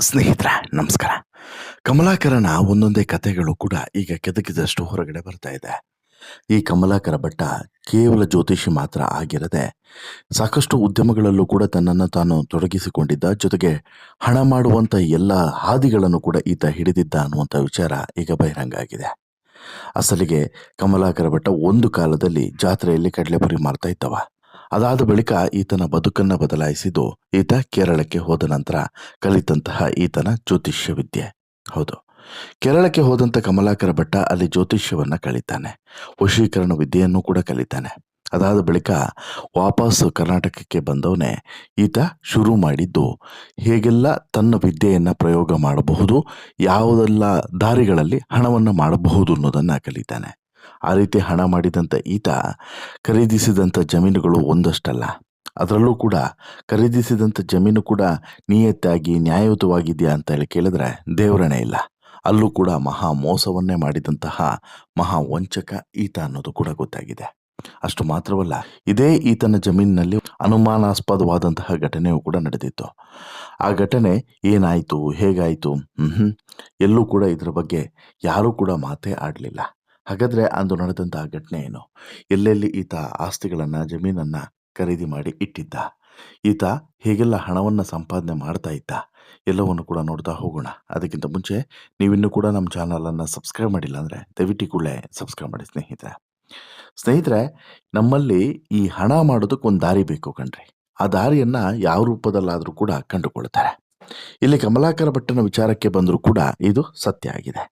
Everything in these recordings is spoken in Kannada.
ಸ್ನೇಹಿತರೆ, ನಮಸ್ಕಾರ. ಕಮಲಾಕರನ ಒಂದೊಂದೇ ಕಥೆಗಳು ಕೂಡ ಈಗ ಕೆದಕಿದಷ್ಟು ಹೊರಗಡೆ ಬರ್ತಾ ಇದೆ. ಈ ಕಮಲಾಕರ ಭಟ್ಟ ಕೇವಲ ಜ್ಯೋತಿಷಿ ಮಾತ್ರ ಆಗಿರದೆ, ಸಾಕಷ್ಟು ಉದ್ಯಮಗಳಲ್ಲೂ ಕೂಡ ತನ್ನನ್ನು ತಾನು ತೊಡಗಿಸಿಕೊಂಡಿದ್ದ, ಜೊತೆಗೆ ಹಣ ಮಾಡುವಂಥ ಎಲ್ಲ ಹಾದಿಗಳನ್ನು ಕೂಡ ಈತ ಹಿಡಿದಿದ್ದ ಅನ್ನುವಂಥ ವಿಚಾರ ಈಗ ಬಹಿರಂಗ ಆಗಿದೆ. ಅಸಲಿಗೆ ಕಮಲಾಕರ ಭಟ್ಟ ಒಂದು ಕಾಲದಲ್ಲಿ ಜಾತ್ರೆಯಲ್ಲಿ ಕಡಲೆಪುರಿ ಮಾಡ್ತಾ ಇದ್ದವ. ಅದಾದ ಬಳಿಕ ಈತನ ಬದುಕನ್ನ ಬದಲಾಯಿಸಿದ್ದು ಈತ ಕೇರಳಕ್ಕೆ ಹೋದ ನಂತರ ಕಲಿತಂತಹ ಈತನ ಜ್ಯೋತಿಷ್ಯ ವಿದ್ಯೆ ಹೌದು. ಕೇರಳಕ್ಕೆ ಹೋದಂಥ ಕಮಲಾಕರ ಭಟ್ಟ ಅಲ್ಲಿ ಜ್ಯೋತಿಷ್ಯವನ್ನು ಕಲಿತಾನೆ ವಶೀಕರಣ ವಿದ್ಯೆಯನ್ನು ಕೂಡ ಕಲಿತಾನೆ ಅದಾದ ಬಳಿಕ ವಾಪಸ್ ಕರ್ನಾಟಕಕ್ಕೆ ಬಂದವನೇ ಈತ ಶುರು ಮಾಡಿದ್ದು ಹೇಗೆಲ್ಲ ತನ್ನ ವಿದ್ಯೆಯನ್ನು ಪ್ರಯೋಗ ಮಾಡಬಹುದು, ಯಾವುದೆಲ್ಲ ದಾರಿಗಳಲ್ಲಿ ಹಣವನ್ನು ಮಾಡಬಹುದು ಅನ್ನೋದನ್ನು ಕಲಿತಾನೆ. ಆ ರೀತಿ ಹಣ ಮಾಡಿದಂಥ ಈತ ಖರೀದಿಸಿದಂಥ ಜಮೀನುಗಳು ಒಂದಷ್ಟಲ್ಲ. ಅದರಲ್ಲೂ ಕೂಡ ಖರೀದಿಸಿದಂಥ ಜಮೀನು ಕೂಡ ನಿಯತ್ತಾಗಿ, ನ್ಯಾಯಯುತವಾಗಿದೆಯಾ ಅಂತ ಹೇಳಿ ಕೇಳಿದ್ರೆ ದೇವರಣೆ ಇಲ್ಲ. ಅಲ್ಲೂ ಕೂಡ ಮಹಾ ಮೋಸವನ್ನೇ ಮಾಡಿದಂತಹ ಮಹಾ ವಂಚಕ ಈತ ಅನ್ನೋದು ಕೂಡ ಗೊತ್ತಾಗಿದೆ. ಅಷ್ಟು ಮಾತ್ರವಲ್ಲ, ಇದೇ ಈತನ ಜಮೀನಿನಲ್ಲಿ ಅನುಮಾನಾಸ್ಪದವಾದಂತಹ ಘಟನೆಯೂ ಕೂಡ ನಡೆದಿತ್ತು. ಆ ಘಟನೆ ಏನಾಯಿತು, ಹೇಗಾಯಿತು ಎಲ್ಲೂ ಕೂಡ ಇದರ ಬಗ್ಗೆ ಯಾರೂ ಕೂಡ ಮಾತೇ ಆಡಲಿಲ್ಲ. ಹಾಗಾದ್ರೆ ಅಂದು ನಡೆದಂತಹ ಘಟನೆ ಏನು? ಎಲ್ಲೆಲ್ಲಿ ಈತ ಆಸ್ತಿಗಳನ್ನು, ಜಮೀನನ್ನ ಖರೀದಿ ಮಾಡಿ ಇಟ್ಟಿದ್ದ? ಈತ ಹೇಗೆಲ್ಲ ಹಣವನ್ನು ಸಂಪಾದನೆ ಮಾಡ್ತಾ ಇದ್ದ? ಎಲ್ಲವನ್ನು ಕೂಡ ನೋಡ್ತಾ ಹೋಗೋಣ. ಅದಕ್ಕಿಂತ ಮುಂಚೆ ನೀವಿನ್ನೂ ಕೂಡ ನಮ್ಮ ಚಾನಲನ್ನು ಸಬ್ಸ್ಕ್ರೈಬ್ ಮಾಡಿಲ್ಲ ಅಂದರೆ ದಯವಿಟ್ಟು ಕೂಡಲೇ ಸಬ್ಸ್ಕ್ರೈಬ್ ಮಾಡಿ ಸ್ನೇಹಿತರೆ. ಸ್ನೇಹಿತರೆ, ನಮ್ಮಲ್ಲಿ ಈ ಹಣ ಮಾಡೋದಕ್ಕೆ ಒಂದು ದಾರಿ ಬೇಕು ಕಣ್ರಿ. ಆ ದಾರಿಯನ್ನು ಯಾವ ರೂಪದಲ್ಲಾದರೂ ಕೂಡ ಕಂಡುಕೊಳ್ತಾರೆ. ಇಲ್ಲಿ ಕಮಲಾಕರ ಭಟ್ಟನ ವಿಚಾರಕ್ಕೆ ಬಂದರೂ ಕೂಡ ಇದು ಸತ್ಯ ಆಗಿದೆ.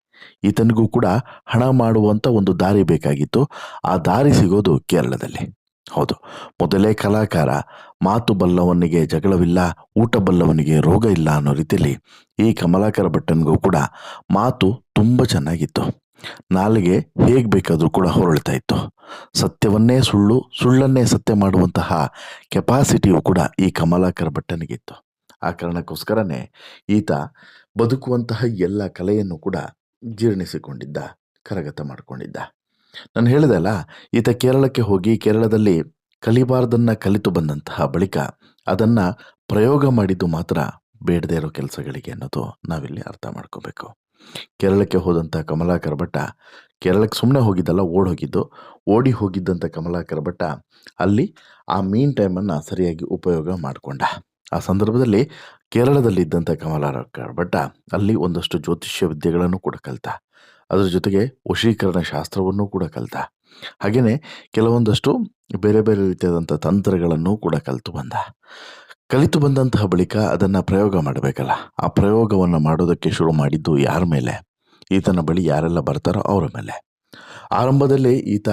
ಈತನಿಗೂ ಕೂಡ ಹಣ ಮಾಡುವಂಥ ಒಂದು ದಾರಿ ಬೇಕಾಗಿತ್ತು. ಆ ದಾರಿ ಸಿಗೋದು ಕೇರಳದಲ್ಲಿ. ಹೌದು. ಮೊದಲೇ ಕಲಾಕಾರ ಮಾತು ಬಲ್ಲವನಿಗೆ ಜಗಳವಿಲ್ಲ ಊಟ ಬಲ್ಲವನಿಗೆ ರೋಗ ಇಲ್ಲ ಅನ್ನೋ ರೀತಿಯಲ್ಲಿ ಈ ಕಮಲಾಕರ ಭಟ್ಟನಿಗೂ ಕೂಡ ಮಾತು ತುಂಬ ಚೆನ್ನಾಗಿತ್ತು. ನಾಲಿಗೆ ಹೇಗೆ ಬೇಕಾದರೂ ಕೂಡ ಹೊರಳ್ತಾ ಇತ್ತು. ಸತ್ಯವನ್ನೇ ಸುಳ್ಳು ಸುಳ್ಳನ್ನೇ ಸತ್ಯ ಮಾಡುವಂತಹ ಕೆಪಾಸಿಟಿಯು ಕೂಡ ಈ ಕಮಲಾಕರ ಭಟ್ಟನಿಗಿತ್ತು. ಆ ಕಾರಣಕ್ಕೋಸ್ಕರನೇ ಈತ ಬದುಕುವಂತಹ ಎಲ್ಲ ಕಲೆಯನ್ನು ಕೂಡ ಜೀರ್ಣಿಸಿಕೊಂಡಿದ್ದ, ಕರಗತ ಮಾಡಿಕೊಂಡಿದ್ದ. ನಾನು ಹೇಳಿದೆಲ್ಲ ಈತ ಕೇರಳಕ್ಕೆ ಹೋಗಿ ಕೇರಳದಲ್ಲಿ ಕಲಿಬಾರ್ದನ್ನು ಕಲಿತು ಬಂದಂತಹ ಬಳಿಕ ಅದನ್ನ ಪ್ರಯೋಗ ಮಾಡಿದ್ದು ಮಾತ್ರ ಬೇಡದೇ ಇರೋ ಕೆಲಸಗಳಿಗೆ ಅನ್ನೋದು ನಾವಿಲ್ಲಿ ಅರ್ಥ ಮಾಡ್ಕೋಬೇಕು. ಕೇರಳಕ್ಕೆ ಹೋದಂಥ ಕಮಲಾಕರ ಭಟ್ಟ, ಕೇರಳಕ್ಕೆ ಸುಮ್ಮನೆ ಹೋಗಿದ್ದಲ್ಲ, ಓಡ್ ಹೋಗಿದ್ದು, ಓಡಿ ಹೋಗಿದ್ದಂಥ ಕಮಲಾಕರ ಭಟ್ಟ ಅಲ್ಲಿ ಆ ಮೀನ್ ಟೈಮನ್ನು ಸರಿಯಾಗಿ ಉಪಯೋಗ ಮಾಡಿಕೊಂಡ. ಆ ಸಂದರ್ಭದಲ್ಲಿ ಕೇರಳದಲ್ಲಿದ್ದಂಥ ಕಮಲಾಕರ ಭಟ್ಟ ಅಲ್ಲಿ ಒಂದಷ್ಟು ಜ್ಯೋತಿಷ್ಯ ವಿದ್ಯೆಗಳನ್ನು ಕೂಡ ಕಲಿತ. ಅದರ ಜೊತೆಗೆ ವಶೀಕರಣ ಶಾಸ್ತ್ರವನ್ನು ಕೂಡ ಕಲಿತ. ಹಾಗೆಯೇ ಕೆಲವೊಂದಷ್ಟು ಬೇರೆ ಬೇರೆ ರೀತಿಯಾದಂಥ ತಂತ್ರಗಳನ್ನು ಕೂಡ ಕಲಿತು ಬಂದ. ಕಲಿತು ಬಂದಂತಹ ಬಳಿಕ ಅದನ್ನು ಪ್ರಯೋಗ ಮಾಡಬೇಕಲ್ಲ. ಆ ಪ್ರಯೋಗವನ್ನು ಮಾಡೋದಕ್ಕೆ ಶುರು ಮಾಡಿದ್ದು ಯಾರ ಮೇಲೆ? ಈತನ ಬಳಿ ಯಾರೆಲ್ಲ ಬರ್ತಾರೋ ಅವರ ಮೇಲೆ. ಆರಂಭದಲ್ಲಿ ಈತ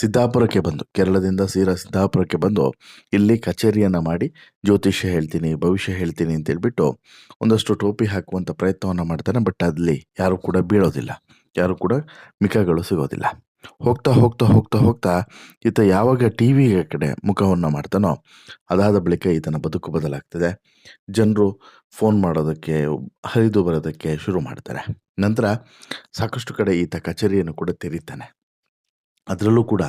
ಸಿದ್ದಾಪುರಕ್ಕೆ ಬಂದು, ಕೇರಳದಿಂದ ಸೀರಾ ಸಿದ್ದಾಪುರಕ್ಕೆ ಬಂದು ಇಲ್ಲಿ ಕಚೇರಿಯನ್ನು ಮಾಡಿ ಜ್ಯೋತಿಷ್ಯ ಹೇಳ್ತೀನಿ, ಭವಿಷ್ಯ ಹೇಳ್ತೀನಿ ಅಂತ ಹೇಳ್ಬಿಟ್ಟು ಒಂದಷ್ಟು ಟೋಪಿ ಹಾಕುವಂಥ ಪ್ರಯತ್ನವನ್ನು ಮಾಡ್ತಾನೆ. ಬಟ್ ಅಲ್ಲಿ ಯಾರು ಕೂಡ ಬೀಳೋದಿಲ್ಲ. ಯಾರು ಕೂಡ ಮಿಕಗಳು ಸಿಗೋದಿಲ್ಲ. ಹೋಗ್ತಾ ಹೋಗ್ತಾ ಹೋಗ್ತಾ ಹೋಗ್ತಾ ಈತ ಯಾವಾಗ ಟಿ ವಿ ಕಡೆ ಮುಖವನ್ನು ಮಾಡ್ತಾನೋ ಅದಾದ ಬಳಿಕ ಈತನ ಬದುಕು ಬದಲಾಗ್ತದೆ. ಜನರು ಫೋನ್ ಮಾಡೋದಕ್ಕೆ, ಹರಿದು ಬರೋದಕ್ಕೆ ಶುರು ಮಾಡ್ತಾರೆ. ನಂತರ ಸಾಕಷ್ಟು ಕಡೆ ಈತ ಕಚೇರಿಯನ್ನು ಕೂಡ ತೆರೀತಾನೆ. ಅದರಲ್ಲೂ ಕೂಡ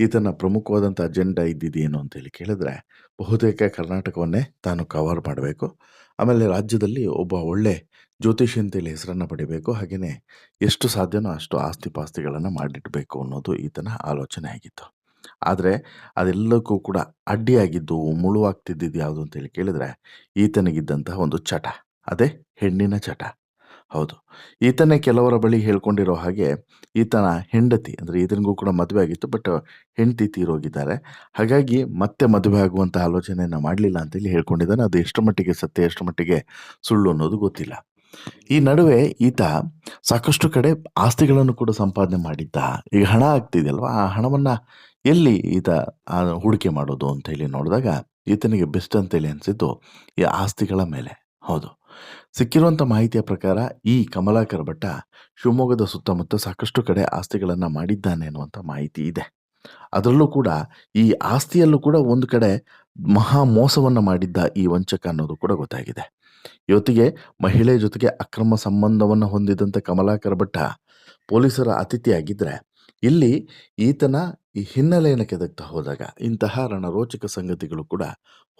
ಈತನ ಪ್ರಮುಖವಾದಂಥ ಅಜೆಂಡಾ ಇದ್ದಿದ್ದೇನು ಅಂತೇಳಿ ಕೇಳಿದ್ರೆ, ಬಹುತೇಕ ಕರ್ನಾಟಕವನ್ನೇ ತಾನು ಕವರ್ ಮಾಡಬೇಕು. ಆಮೇಲೆ ರಾಜ್ಯದಲ್ಲಿ ಒಬ್ಬ ಒಳ್ಳೆ ಜ್ಯೋತಿಷಿ ಅಂತೇಳಿ ಹೆಸರನ್ನು ಪಡಿಬೇಕು. ಹಾಗೆಯೇ ಎಷ್ಟು ಸಾಧ್ಯನೋ ಅಷ್ಟು ಆಸ್ತಿ ಪಾಸ್ತಿಗಳನ್ನು ಮಾಡಿಡಬೇಕು ಅನ್ನೋದು ಈತನ ಆಲೋಚನೆ ಆಗಿತ್ತು. ಆದರೆ ಅದೆಲ್ಲಕ್ಕೂ ಕೂಡ ಅಡ್ಡಿಯಾಗಿದ್ದು, ಮುಳುವಾಗ್ತಿದ್ದಿದ್ದು ಯಾವುದು ಅಂತೇಳಿ ಕೇಳಿದ್ರೆ ಈತನಿಗಿದ್ದಂತಹ ಒಂದು ಚಟ. ಅದೇ ಹೆಣ್ಣಿನ ಚಟ. ಹೌದು. ಈತನೇ ಕೆಲವರ ಬಳಿ ಹೇಳ್ಕೊಂಡಿರೋ ಹಾಗೆ ಈತನ ಹೆಂಡತಿ, ಅಂದರೆ ಈತನಿಗೂ ಕೂಡ ಮದುವೆ ಆಗಿತ್ತು ಬಟ್ ಹೆಂಡತಿ ತೀರೋಗಿದ್ದಾರೆ. ಹಾಗಾಗಿ ಮತ್ತೆ ಮದುವೆ ಆಗುವಂಥ ಆಲೋಚನೆಯನ್ನು ಮಾಡಲಿಲ್ಲ ಅಂತೇಳಿ ಹೇಳ್ಕೊಂಡಿದ್ದಾನೆ. ಅದು ಎಷ್ಟು ಮಟ್ಟಿಗೆ ಸತ್ಯ ಎಷ್ಟು ಮಟ್ಟಿಗೆ ಸುಳ್ಳು ಅನ್ನೋದು ಗೊತ್ತಿಲ್ಲ. ಈ ನಡುವೆ ಈತ ಸಾಕಷ್ಟು ಕಡೆ ಆಸ್ತಿಗಳನ್ನು ಕೂಡ ಸಂಪಾದನೆ ಮಾಡಿದ್ದ. ಈಗ ಹಣ ಆಗ್ತಿದೆಯಲ್ವಾ? ಆ ಹಣವನ್ನು ಎಲ್ಲಿ ಈತ ಹೂಡಿಕೆ ಮಾಡೋದು ಅಂತ ಹೇಳಿ ನೋಡಿದಾಗ ಈತನಿಗೆ ಬೆಸ್ಟ್ ಅಂತೇಳಿ ಅನಿಸಿದ್ದು ಈ ಆಸ್ತಿಗಳ ಮೇಲೆ. ಹೌದು. ಸಿಕ್ಕಿರುವಂಥ ಮಾಹಿತಿಯ ಪ್ರಕಾರ ಈ ಕಮಲಾಕರ ಭಟ್ಟ ಶಿವಮೊಗ್ಗದ ಸುತ್ತಮುತ್ತ ಸಾಕಷ್ಟು ಕಡೆ ಆಸ್ತಿಗಳನ್ನು ಮಾಡಿದ್ದಾನೆ ಅನ್ನುವಂಥ ಮಾಹಿತಿ ಇದೆ. ಅದರಲ್ಲೂ ಕೂಡ ಈ ಆಸ್ತಿಯಲ್ಲೂ ಕೂಡ ಒಂದು ಕಡೆ ಮಹಾ ಮೋಸವನ್ನು ಮಾಡಿದ್ದ ಈ ವಂಚಕ ಅನ್ನೋದು ಕೂಡ ಗೊತ್ತಾಗಿದೆ. ಇವತ್ತಿಗೆ ಮಹಿಳೆ ಜೊತೆಗೆ ಅಕ್ರಮ ಸಂಬಂಧವನ್ನು ಹೊಂದಿದಂಥ ಕಮಲಾಕರ ಭಟ್ಟ ಪೊಲೀಸರ ಅತಿಥಿಯಾಗಿದ್ದರೆ ಇಲ್ಲಿ ಈತನ ಈ ಹಿನ್ನೆಲೆಯನ್ನು ಕೆದಕ್ತಾ ಹೋದಾಗ ಇಂತಹ ರಣರೋಚಕ ಸಂಗತಿಗಳು ಕೂಡ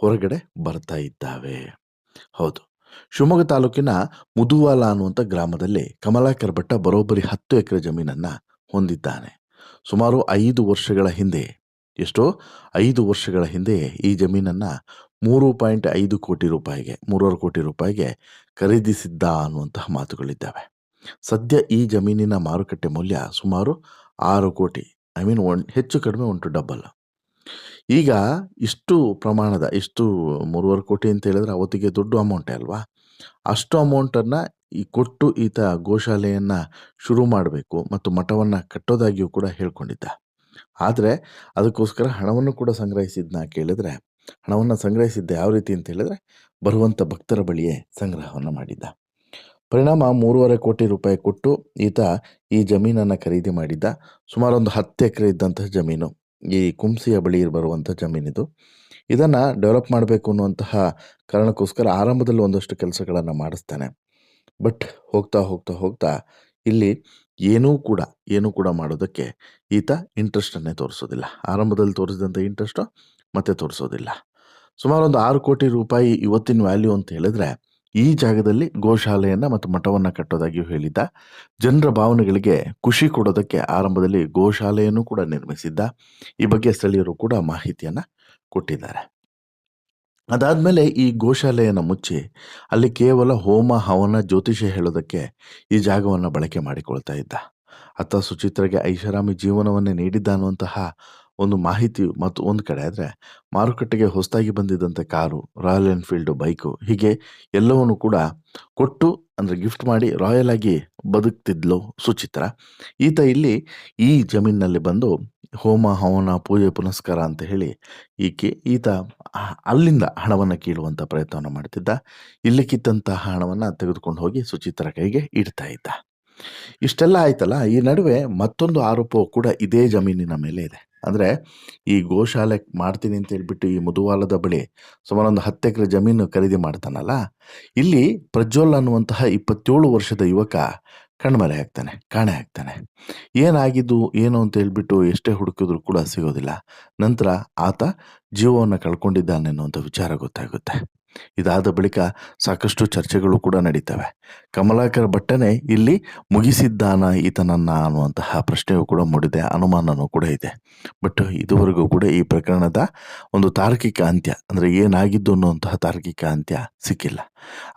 ಹೊರಗಡೆ ಬರ್ತಾ ಇದ್ದಾವೆ. ಹೌದು. ಶಿವಮೊಗ್ಗ ತಾಲೂಕಿನ ಮುದುವಾಲ ಅನ್ನುವಂಥ ಗ್ರಾಮದಲ್ಲಿ ಕಮಲಾಕರ್ ಭಟ್ಟ ಬರೋಬ್ಬರಿ ಹತ್ತು ಎಕರೆ ಜಮೀನನ್ನು ಹೊಂದಿದ್ದಾನೆ. ಸುಮಾರು ಐದು ವರ್ಷಗಳ ಹಿಂದೆ, ಎಷ್ಟೋ ಐದು ವರ್ಷಗಳ ಹಿಂದೆ ಈ ಜಮೀನನ್ನು ಮೂರು ಪಾಯಿಂಟ್ ಐದು ಕೋಟಿ ರೂಪಾಯಿಗೆ, ಮೂರುವರೆ ಕೋಟಿ ರೂಪಾಯಿಗೆ ಖರೀದಿಸಿದ್ದ ಅನ್ನುವಂತಹ ಮಾತುಗಳಿದ್ದಾವೆ. ಸದ್ಯ ಈ ಜಮೀನಿನ ಮಾರುಕಟ್ಟೆ ಮೌಲ್ಯ ಸುಮಾರು ಆರು ಕೋಟಿ, ಐ ಮೀನ್ ಒನ್, ಹೆಚ್ಚು ಕಡಿಮೆ ಉಂಟು ಡಬಲ್. ಈಗ ಇಷ್ಟು ಪ್ರಮಾಣದ, ಇಷ್ಟು ಮೂರುವರೆ ಕೋಟಿ ಅಂತ ಹೇಳಿದ್ರೆ ಅವತ್ತಿಗೆ ದೊಡ್ಡ ಅಮೌಂಟೇ ಅಲ್ವಾ? ಅಷ್ಟು ಅಮೌಂಟನ್ನು ಈ ಕೊಟ್ಟು ಈತ ಗೋಶಾಲೆಯನ್ನು ಶುರು ಮಾಡಬೇಕು ಮತ್ತು ಮಠವನ್ನು ಕಟ್ಟೋದಾಗಿಯೂ ಕೂಡ ಹೇಳ್ಕೊಂಡಿದ್ದ. ಆದರೆ ಅದಕ್ಕೋಸ್ಕರ ಹಣವನ್ನು ಕೂಡ ಸಂಗ್ರಹಿಸಿದ್ನ ಕೇಳಿದ್ರೆ, ಹಣವನ್ನು ಸಂಗ್ರಹಿಸಿದ್ದ ಯಾವ ರೀತಿ ಅಂತ ಹೇಳಿದ್ರೆ ಬರುವಂಥ ಭಕ್ತರ ಬಳಿಯೇ ಸಂಗ್ರಹವನ್ನು ಮಾಡಿದ್ದ. ಪರಿಣಾಮ ಮೂರುವರೆ ಕೋಟಿ ರೂಪಾಯಿ ಕೊಟ್ಟು ಈತ ಈ ಜಮೀನನ್ನು ಖರೀದಿ ಮಾಡಿದ್ದ. ಸುಮಾರು ಒಂದು ಹತ್ತು ಎಕರೆ ಇದ್ದಂತಹ ಜಮೀನು. ಈ ಕುಂಸಿಯ ಬಳಿ ಬರುವಂಥ ಜಮೀನಿದು. ಇದನ್ನು ಡೆವಲಪ್ ಮಾಡಬೇಕು ಅನ್ನುವಂತಹ ಕಾರಣಕ್ಕೋಸ್ಕರ ಆರಂಭದಲ್ಲಿ ಒಂದಷ್ಟು ಕೆಲಸಗಳನ್ನು ಮಾಡಿಸ್ತಾನೆ. ಬಟ್ ಹೋಗ್ತಾ ಹೋಗ್ತಾ ಹೋಗ್ತಾ ಇಲ್ಲಿ ಏನೂ ಕೂಡ ಏನೂ ಕೂಡ ಮಾಡೋದಕ್ಕೆ ಈತ ಇಂಟ್ರೆಸ್ಟನ್ನೇ ತೋರಿಸೋದಿಲ್ಲ. ಆರಂಭದಲ್ಲಿ ತೋರಿಸಿದಂಥ ಇಂಟ್ರೆಸ್ಟು ಮತ್ತೆ ತೋರಿಸೋದಿಲ್ಲ. ಸುಮಾರು ಒಂದು ಆರು ಕೋಟಿ ರೂಪಾಯಿ ಇವತ್ತಿನ ವ್ಯಾಲ್ಯೂ ಅಂತ ಹೇಳಿದ್ರೆ ಈ ಜಾಗದಲ್ಲಿ ಗೋಶಾಲೆಯನ್ನು ಮತ್ತು ಮಠವನ್ನು ಕಟ್ಟೋದಾಗಿಯೂ ಹೇಳಿದ್ದ. ಜನರ ಭಾವನೆಗಳಿಗೆ ಖುಷಿ ಕೊಡೋದಕ್ಕೆ ಆರಂಭದಲ್ಲಿ ಗೋಶಾಲೆಯನ್ನು ಕೂಡ ನಿರ್ಮಿಸಿದ್ದ. ಈ ಬಗ್ಗೆ ಸ್ಥಳೀಯರು ಕೂಡ ಮಾಹಿತಿಯನ್ನು ಕೊಟ್ಟಿದ್ದಾರೆ. ಅದಾದಮೇಲೆ ಈ ಗೋಶಾಲೆಯನ್ನು ಮುಚ್ಚಿ ಅಲ್ಲಿ ಕೇವಲ ಹೋಮ, ಹವನ, ಜ್ಯೋತಿಷ್ಯ ಹೇಳೋದಕ್ಕೆ ಈ ಜಾಗವನ್ನು ಬಳಕೆ ಮಾಡಿಕೊಳ್ತಾ ಇದ್ದ. ಅತ್ತ ಸುಚಿತ್ರಗೆ ಐಷಾರಾಮಿ ಜೀವನವನ್ನೇ ನೀಡಿದ್ದ ಅನ್ನುವಂತಹ ಒಂದು ಮಾಹಿತಿ ಮತ್ತು ಒಂದು ಕಡೆ ಆದರೆ ಮಾರುಕಟ್ಟೆಗೆ ಹೊಸದಾಗಿ ಬಂದಿದ್ದಂಥ ಕಾರು, ರಾಯಲ್ ಎನ್ಫೀಲ್ಡು ಬೈಕು ಹೀಗೆ ಎಲ್ಲವನ್ನು ಕೂಡ ಕೊಟ್ಟು ಅಂದರೆ ಗಿಫ್ಟ್ ಮಾಡಿ ರಾಯಲ್ ಆಗಿ ಬದುಕ್ತಿದ್ಲು ಸುಚಿತ್ರ. ಈತ ಇಲ್ಲಿ ಈ ಜಮೀನಿನಲ್ಲಿ ಬಂದು ಹೋಮ, ಹವನ, ಪೂಜೆ, ಪುನಸ್ಕಾರ ಅಂತ ಹೇಳಿ ಈಕೆ, ಈತ ಅಲ್ಲಿಂದ ಹಣವನ್ನು ಕೀಳುವಂಥ ಪ್ರಯತ್ನವನ್ನು ಮಾಡ್ತಿದ್ದ. ಇಲ್ಲಿ ಕಿತ್ತಂತಹ ಹಣವನ್ನು ತೆಗೆದುಕೊಂಡು ಹೋಗಿ ಸುಚಿತ್ರ ಕೈಗೆ ಇಡ್ತಾ ಇದ್ದ. ಇಷ್ಟೆಲ್ಲ ಆಯ್ತಲ್ಲ, ಈ ನಡುವೆ ಮತ್ತೊಂದು ಆರೋಪವು ಕೂಡ ಇದೇ ಜಮೀನಿನ ಮೇಲೆ ಇದೆ. ಅಂದರೆ ಈ ಗೋಶಾಲೆ ಮಾಡ್ತೀನಿ ಅಂತ ಹೇಳ್ಬಿಟ್ಟು ಈ ಮುದುವಾಲದ ಬಳಿ ಸುಮಾರು ಒಂದು ಹತ್ತು ಎಕರೆ ಜಮೀನು ಖರೀದಿ ಮಾಡ್ತಾನಲ್ಲ, ಇಲ್ಲಿ ಪ್ರಜ್ವಲ್ ಅನ್ನುವಂತಹ ಇಪ್ಪತ್ತೇಳು ವರ್ಷದ ಯುವಕ ಕಣ್ಮರೆ ಆಗ್ತಾನೆ, ಕಾಣೆ ಆಗ್ತಾನೆ. ಏನಾಗಿದ್ದು, ಏನು ಅಂತ ಹೇಳಿಬಿಟ್ಟು ಎಷ್ಟೇ ಹುಡುಕಿದ್ರು ಕೂಡ ಸಿಗೋದಿಲ್ಲ. ನಂತರ ಆತ ಜೀವವನ್ನು ಕಳ್ಕೊಂಡಿದ್ದಾನೆ ಅನ್ನುವಂಥ ವಿಚಾರ ಗೊತ್ತಾಗುತ್ತೆ. ಇದಾದ ಬಳಿಕ ಸಾಕಷ್ಟು ಚರ್ಚೆಗಳು ಕೂಡ ನಡೀತವೆ. ಕಮಲಾಕರ್ ಭಟ್ಟನೇ ಇಲ್ಲಿ ಮುಗಿಸಿದ್ದಾನ ಈತನನ್ನ ಅನ್ನುವಂತಹ ಪ್ರಶ್ನೆಯೂ ಕೂಡ ಮೂಡಿದೆ, ಅನುಮಾನನೂ ಕೂಡ ಇದೆ. ಬಟ್ ಇದುವರೆಗೂ ಕೂಡ ಈ ಪ್ರಕರಣದ ಒಂದು ತಾರ್ಕಿಕ ಅಂತ್ಯ, ಅಂದರೆ ಏನಾಗಿದ್ದು ಅನ್ನುವಂತಹ ತಾರ್ಕಿಕ ಅಂತ್ಯ ಸಿಕ್ಕಿಲ್ಲ.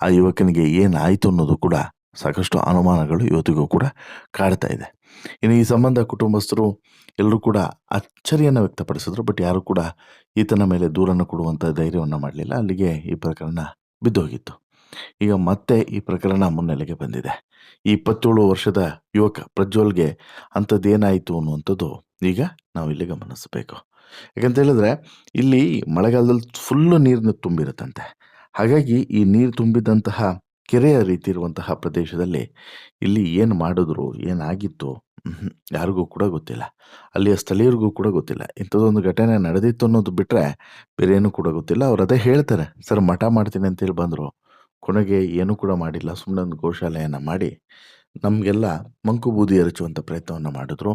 ಆ ಯುವಕನಿಗೆ ಏನಾಯಿತು ಅನ್ನೋದು ಕೂಡ ಸಾಕಷ್ಟು ಅನುಮಾನಗಳು ಇವತ್ತಿಗೂ ಕೂಡ ಕಾಡ್ತಾ ಇದೆ. ಇನ್ನು ಈ ಸಂಬಂಧ ಕುಟುಂಬಸ್ಥರು ಎಲ್ಲರೂ ಕೂಡ ಅಚ್ಚರಿಯನ್ನು ವ್ಯಕ್ತಪಡಿಸಿದ್ರು, ಬಟ್ ಯಾರೂ ಕೂಡ ಈತನ ಮೇಲೆ ದೂರನ್ನು ಕೊಡುವಂಥ ಧೈರ್ಯವನ್ನು ಮಾಡಲಿಲ್ಲ. ಅಲ್ಲಿಗೆ ಈ ಪ್ರಕರಣ ಬಿದ್ದೋಗಿತ್ತು. ಈಗ ಮತ್ತೆ ಈ ಪ್ರಕರಣ ಮುನ್ನೆಲೆಗೆ ಬಂದಿದೆ. ಈ ಇಪ್ಪತ್ತೇಳು ವರ್ಷದ ಯುವಕ ಪ್ರಜ್ವಲ್ಗೆ ಅಂಥದ್ದೇನಾಯಿತು ಅನ್ನುವಂಥದ್ದು ಈಗ ನಾವು ಇಲ್ಲಿ ಗಮನಿಸಬೇಕು. ಯಾಕಂತ ಹೇಳಿದ್ರೆ ಇಲ್ಲಿ ಮಳೆಗಾಲದಲ್ಲಿ ಫುಲ್ಲು ನೀರನ್ನು ತುಂಬಿರುತ್ತಂತೆ. ಹಾಗಾಗಿ ಈ ನೀರು ತುಂಬಿದಂತಹ ಕೆರೆಯ ರೀತಿ ಇರುವಂತಹ ಪ್ರದೇಶದಲ್ಲಿ ಇಲ್ಲಿ ಏನು ಮಾಡಿದ್ರು ಏನಾಗಿತ್ತು. ಯಾರಿಗೂ ಕೂಡ ಗೊತ್ತಿಲ್ಲ. ಅಲ್ಲಿಯ ಸ್ಥಳೀಯರಿಗೂ ಕೂಡ ಗೊತ್ತಿಲ್ಲ. ಇಂಥದ್ದೊಂದು ಘಟನೆ ನಡೆದಿತ್ತು ಅನ್ನೋದು ಬಿಟ್ಟರೆ ಬೇರೆ ಏನೂ ಕೂಡ ಗೊತ್ತಿಲ್ಲ. ಅವ್ರು ಅದೇ ಹೇಳ್ತಾರೆ, ಸರ್, ಮಠ ಮಾಡ್ತೀನಿ ಅಂತೇಳಿ ಬಂದರು. ಕೊನೆಗೆ ಏನೂ ಕೂಡ ಮಾಡಿಲ್ಲ. ಸುಮ್ಮನೆ ಒಂದು ಗೋಶಾಲೆಯನ್ನು ಮಾಡಿ ನಮಗೆಲ್ಲ ಮಂಕು ಬೂದಿ ಎರಚುವಂಥ ಪ್ರಯತ್ನವನ್ನು ಮಾಡಿದ್ರು.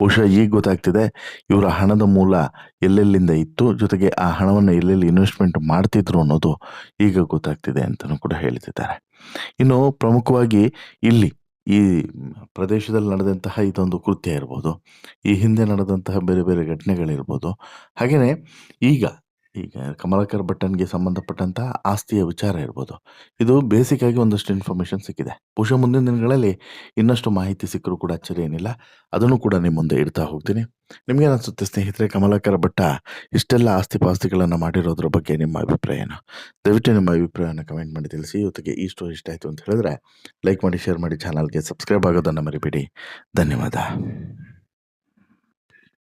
ಬಹುಶಃ ಈಗ ಗೊತ್ತಾಗ್ತಿದೆ, ಇವರ ಹಣದ ಮೂಲ ಎಲ್ಲೆಲ್ಲಿಂದ ಇತ್ತು, ಜೊತೆಗೆ ಆ ಹಣವನ್ನು ಎಲ್ಲೆಲ್ಲಿ ಇನ್ವೆಸ್ಟ್ಮೆಂಟ್ ಮಾಡ್ತಿದ್ರು ಅನ್ನೋದು ಈಗ ಗೊತ್ತಾಗ್ತಿದೆ ಅಂತಲೂ ಕೂಡ ಹೇಳ್ತಿದ್ದಾರೆ. ಇನ್ನು ಪ್ರಮುಖವಾಗಿ ಇಲ್ಲಿ ಈ ಪ್ರದೇಶದಲ್ಲಿ ನಡೆದಂತಹ ಇದೊಂದು ಕೃತ್ಯ ಇರ್ಬೋದು, ಈ ಹಿಂದೆ ನಡೆದಂತಹ ಬೇರೆ ಬೇರೆ ಘಟನೆಗಳಿರ್ಬೋದು. ಹಾಗೆಯೇ ಈಗ ಈಗ ಕಮಲಾಕರ್ ಭಟ್ಟನ್ಗೆ ಸಂಬಂಧಪಟ್ಟಂತಹ ಆಸ್ತಿಯ ವಿಚಾರ ಇರ್ಬೋದು. ಇದು ಬೇಸಿಕ್ ಆಗಿ ಒಂದಷ್ಟು ಇನ್ಫಾರ್ಮೇಷನ್ ಸಿಕ್ಕಿದೆ. ಬಹುಶಃ ಮುಂದಿನ ದಿನಗಳಲ್ಲಿ ಇನ್ನಷ್ಟು ಮಾಹಿತಿ ಸಿಕ್ಕರೂ ಕೂಡ ಅಚ್ಚರಿ ಏನಿಲ್ಲ ಅದನ್ನು ಕೂಡ ನಿಮ್ಮ ಮುಂದೆ ಇಡ್ತಾ ಹೋಗ್ತೀನಿ. ನಿಮಗೆ ಅನಿಸುತ್ತೆ ಸ್ನೇಹಿತರೆ ಕಮಲಾಕರ ಭಟ್ಟ? ಇಷ್ಟೆಲ್ಲ ಆಸ್ತಿ ಪಾಸ್ತಿಗಳನ್ನು ಮಾಡಿರೋದ್ರ ಬಗ್ಗೆ ನಿಮ್ಮ ಅಭಿಪ್ರಾಯ ಏನು ದಯವಿಟ್ಟು ನಿಮ್ಮ ಅಭಿಪ್ರಾಯವನ್ನು ಕಮೆಂಟ್ ಮಾಡಿ ತಿಳಿಸಿ. ಇವತ್ತಿಗೆ ಈ ಸ್ಟೋರಿ ಇಷ್ಟ ಆಯಿತು ಅಂತ ಹೇಳಿದ್ರೆ ಲೈಕ್ ಮಾಡಿ ಶೇರ್ ಮಾಡಿ ಚಾನಲ್ಗೆ ಸಬ್ಸ್ಕ್ರೈಬ್ ಆಗೋದನ್ನು ಮರಿಬೇಡಿ. ಧನ್ಯವಾದ.